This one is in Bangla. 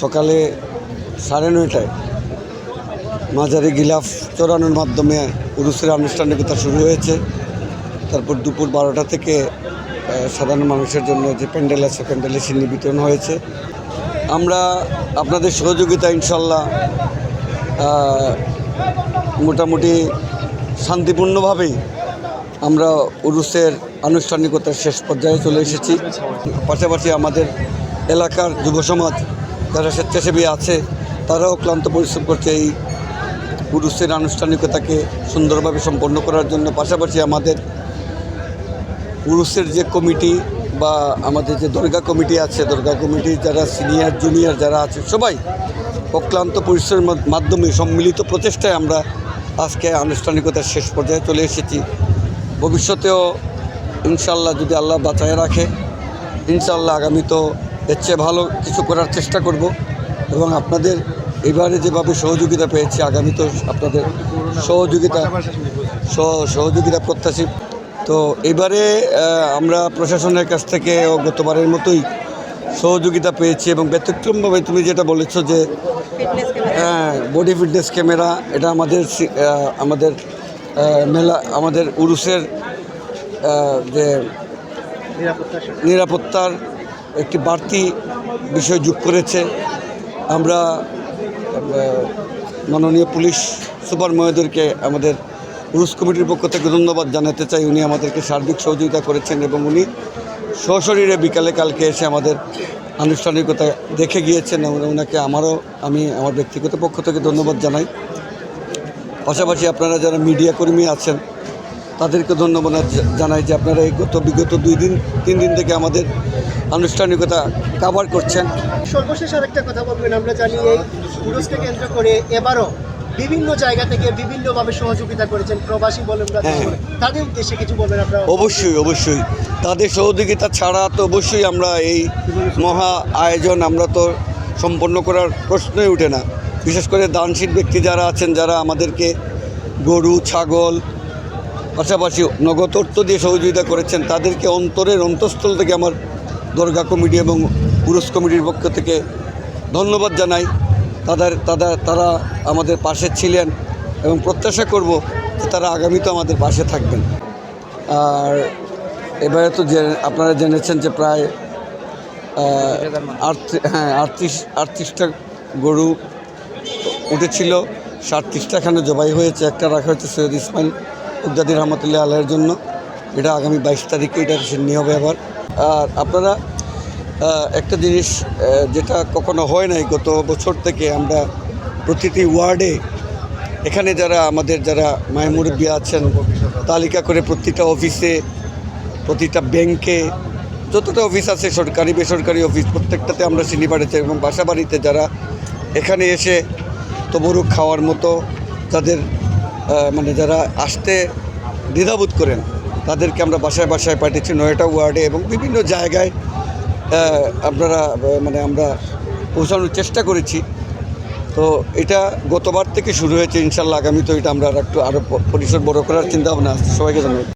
সকালে সাড়ে নয়টায় মাঝারি গিলাফ চড়ানোর মাধ্যমে উরুসের আনুষ্ঠানিকতা শুরু হয়েছে। তারপর দুপুর বারোটা থেকে সাধারণ মানুষের জন্য যে প্যান্ডেল আছে, প্যান্ডেলে সিন্নি বিতরণ হয়েছে। আমরা আপনাদের সহযোগিতা ইনশাল্লাহ মোটামুটি শান্তিপূর্ণভাবেই আমরা উরুসের আনুষ্ঠানিকতার শেষ পর্যায়ে চলে এসেছি। পাশাপাশি আমাদের এলাকার যুব সমাজ যারা স্বেচ্ছাসেবী আছে, তারাও ক্লান্ত পরিশ্রম করছে এই পুরুষের আনুষ্ঠানিকতাকে সুন্দরভাবে সম্পন্ন করার জন্য। পাশাপাশি আমাদের পুরুষের যে কমিটি বা আমাদের যে দরগা কমিটি আছে, দরগা কমিটি যারা সিনিয়র, জুনিয়র যারা আছে, সবাই অক্লান্ত পরিশ্রমের মাধ্যমে সম্মিলিত প্রচেষ্টায় আমরা আজকে আনুষ্ঠানিকতার শেষ পর্যায়ে চলে এসেছি। ভবিষ্যতেও ইনশাল্লাহ যদি আল্লাহ বাঁচায় রাখে ইনশাল্লাহ আগামী তো এর চেয়ে ভালো কিছু করার চেষ্টা করব এবং আপনাদের এবারে যেভাবে সহযোগিতা পেয়েছি আগামী তো আপনাদের সহযোগিতা সহ- সহযোগিতা প্রত্যাশী। তো এবারে আমরা প্রশাসনের কাছ থেকে ও গতবারের মতোই সহযোগিতা পেয়েছি এবং ব্যতিক্রমভাবে তুমি যেটা বলেছ যে হ্যাঁ বডি ফিটনেস ক্যামেরা এটা আমাদের আমাদের মেলা আমাদের উরুসের যে নিরাপত্তার একটি বাড়তি বিষয় যোগ করেছে। আমরা মাননীয় পুলিশ সুপার মহোদয়কে, আমাদের রুশ কমিটির পক্ষ থেকে ধন্যবাদ জানাতে চাই। উনি আমাদেরকে সার্বিক সহযোগিতা করেছেন এবং উনি সশরীরে বিকালে কালকে এসে আমাদের আনুষ্ঠানিকতা দেখে গিয়েছেন এবং ওনাকে আমারও, আমি আমার ব্যক্তিগত পক্ষ থেকে ধন্যবাদ জানাই। পাশাপাশি আপনারা যারা মিডিয়া কর্মী আছেন, তাদেরকে ধন্যবাদ জানাই যে আপনারা এই গত বিগত দুই দিন, তিন দিন থেকে আমাদের আনুষ্ঠানিকতা কাভার করছেন। সর্বশেষ আরেকটা কথা বলবেন আমরা জানি এই পুরুষকে কেন্দ্র করে এবারও বিভিন্ন জায়গা থেকে বিভিন্নভাবে সহযোগিতা করেছেন প্রবাসী বলেন হ্যাঁ। তাদের উদ্দেশ্যে কিছু বলবেন আপনারা? অবশ্যই অবশ্যই। তাদের সহযোগিতা ছাড়া তো অবশ্যই আমরা এই মহা আয়োজন আমরা তো সম্পন্ন করার প্রশ্নই উঠে না। বিশেষ করে দানশীল ব্যক্তি যারা আছেন যারা আমাদেরকে গরু ছাগল পাশাপাশি নগদ অর্থ দিয়ে সহযোগিতা করেছেন তাদেরকে অন্তরের অন্তঃস্থল থেকে আমার দরগা কমিটি এবং পুরুষ কমিটির পক্ষ থেকে ধন্যবাদ জানাই। তাদের তারা তারা আমাদের পাশে ছিলেন এবং প্রত্যাশা করব যে তারা আগামীতে আমাদের পাশে থাকবেন। আর এবারে তো যে, আপনারা জেনেছেন যে প্রায় হ্যাঁ আটত্রিশ, আটত্রিশটা গরু উঠেছিল সাতত্রিশটাখানে জবাই হয়েছে, একটা রাখা হয়েছে সৈয়দ ইসমাইল উদ্দাদি রহমতুল্লাহ আল্লাহের জন্য। এটা আগামী বাইশ তারিখে এটা নিয়ে হবে আবার। আর আপনারা একটা জিনিস যেটা কখনো হয় নাই গত বছর থেকে আমরা প্রতিটি ওয়ার্ডে এখানে যারা আমাদের যারা মায়মুরব্বী আছেন, তালিকা করে প্রতিটা অফিসে, প্রতিটা ব্যাংকে, যতটা অফিস আছে, সরকারি, বেসরকারি অফিস, প্রত্যেকটাতে আমরা চিনি পাঠিয়েছি এবং বাসা বাড়িতে যারা এখানে এসে তবরুক খাওয়ার মতো, তাদের মানে যারা আসতে দ্বিধাবোধ করেন তাদেরকে আমরা বাসায় বাসায় পাঠিয়েছি নয়টা ওয়ার্ডে এবং বিভিন্ন জায়গায় আপনারা মানে আমরা পৌঁছানোর চেষ্টা করেছি। তো এটা গতবার থেকে শুরু হয়েছে, ইনশাল্লাহ আগামী তো এটা আমরা একটু আরও পরিসর বড় করার চিন্তাভাবনা আছে। সবাইকে ধন্যবাদ।